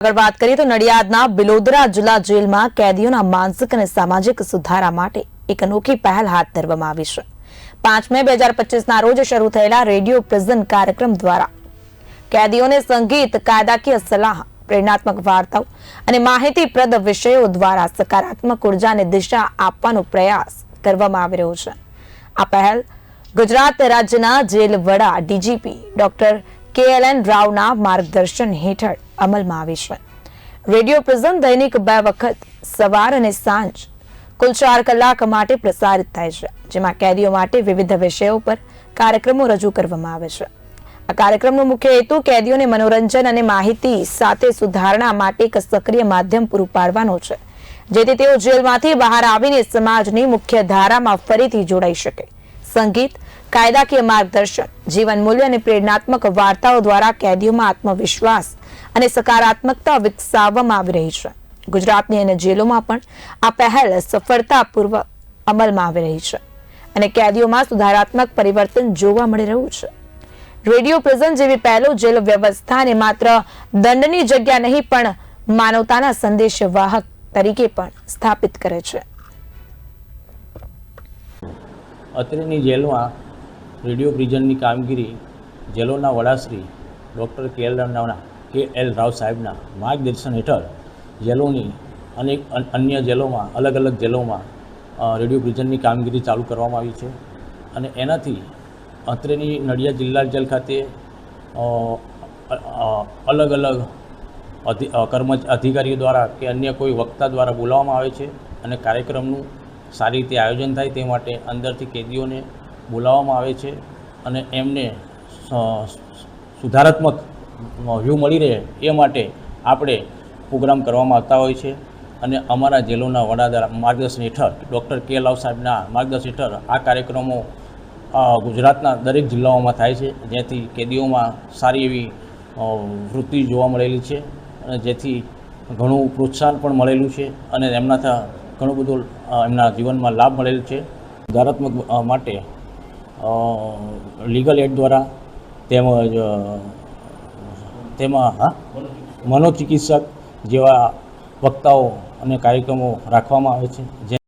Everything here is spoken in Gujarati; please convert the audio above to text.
આગળ વાત કરીએ તો નડિયાદના બિલોદરા જિલ્લા જેલમાં કેદીઓના માનસિક અને સામાજિક સુધારા માટે એક અનોખી પહેલ હાથ ધરવામાં આવી છે. પાંચ મે બે હજાર પચીસના રોજ શરૂ થયેલા રેડિયો પ્રિઝન કાર્યક્રમ દ્વારા કેદીઓને સંગીત, કાયદાકીય સલાહ, પ્રેરણાત્મક વાર્તાઓ અને માહિતીપ્રદ વિષયો દ્વારા સકારાત્મક ઉર્જાને દિશા આપવાનો પ્રયાસ કરવામાં આવી રહ્યો છે. આ પહેલ ગુજરાત રાજ્યના જેલ વડા DGP doctor K L N રાવના માર્ગદર્શન હેઠળ અમલમાં આવી છે. રેડિયો પ્રિઝન દૈનિક બે વખત સવાર અને સાંજ કુલ ચાર કલાક માટે પ્રસારિત થાય છે, જેમાં કેદીઓ માટે વિવિધ વિષયો પર કાર્યક્રમો રજૂ કરવામાં આવે છે. આ કાર્યક્રમનો મુખ્ય હેતુ કેદીઓને મનોરંજન અને માહિતી સાથે સુધારણા માટે એક સક્રિય માધ્યમ પૂરું પાડવાનો છે, જેથી તેઓ જેલમાંથી બહાર આવીને સમાજની મુખ્ય ધારામાં ફરીથી જોડાઈ શકે. સંગીત, કાયદાકીય માર્ગદર્શન, જીવન મૂલ્ય અને પ્રેરણાત્મક વાર્તાઓ દ્વારા કેદીઓમાં આત્મવિશ્વાસ અને સકારાત્મકતા વિકસાવવામાં આવી રહી છે. ગુજરાતની અને જેલોમાં પણ આ પહેલ સફળતાપૂર્વક અમલમાં આવી રહી છે અને કેદીઓમાં સુધારાત્મક પરિવર્તન જોવા મળી રહ્યું છે. રેડિયો પ્રિઝન જેવી પહેલો જેલ વ્યવસ્થાને માત્ર દંડની જગ્યા નહીં, પણ માનવતાના સંદેશ વાહક તરીકે પણ સ્થાપિત કરે છે. અત્રેની જેલમાં રેડિયો પ્રિઝનની કામગીરી જેલોના વડાશ્રી ડૉક્ટર કે એલ રાવના કે એલ રાવ સાહેબના માર્ગદર્શન હેઠળ જેલોની અનેક અન- અન્ય જેલોમાં, અલગ અલગ જેલોમાં રેડિયો પ્રિઝનની કામગીરી ચાલુ કરવામાં આવી છે. અને એનાથી અત્રેની નડિયાદ જિલ્લા જેલ ખાતે અલગ અલગ કર્મચ, અધિકારીઓ દ્વારા કે અન્ય કોઈ વક્તા દ્વારા બોલાવવામાં આવે છે અને કાર્યક્રમનું સારી રીતે આયોજન થાય તે માટે અંદરથી કેદીઓને બોલાવવામાં આવે છે અને એમને સુધારાત્મક વ્યૂ મળી રહે એ માટે આપણે પ્રોગ્રામ કરવામાં આવતા હોય છે. અને અમારા જેલોના વડા માર્ગદર્શન હેઠળ ડૉક્ટર કે લાવ સાહેબના માર્ગદર્શન હેઠળ આ કાર્યક્રમો ગુજરાતના દરેક જિલ્લાઓમાં થાય છે. જેથી કેદીઓમાં સારી એવી વૃત્તિ જોવા મળેલી છે અને જેથી ઘણું પ્રોત્સાહન પણ મળેલું છે અને એમનાથી ઘણું બધું એમના જીવનમાં લાભ મળેલ છે. સુધારાત્મક માટે લીગલ એડ દ્વારા તેમજ તેમાં મનોચિકિત્સક જેવા વક્તાઓ અને કાર્યક્રમો રાખવામાં આવે છે. જે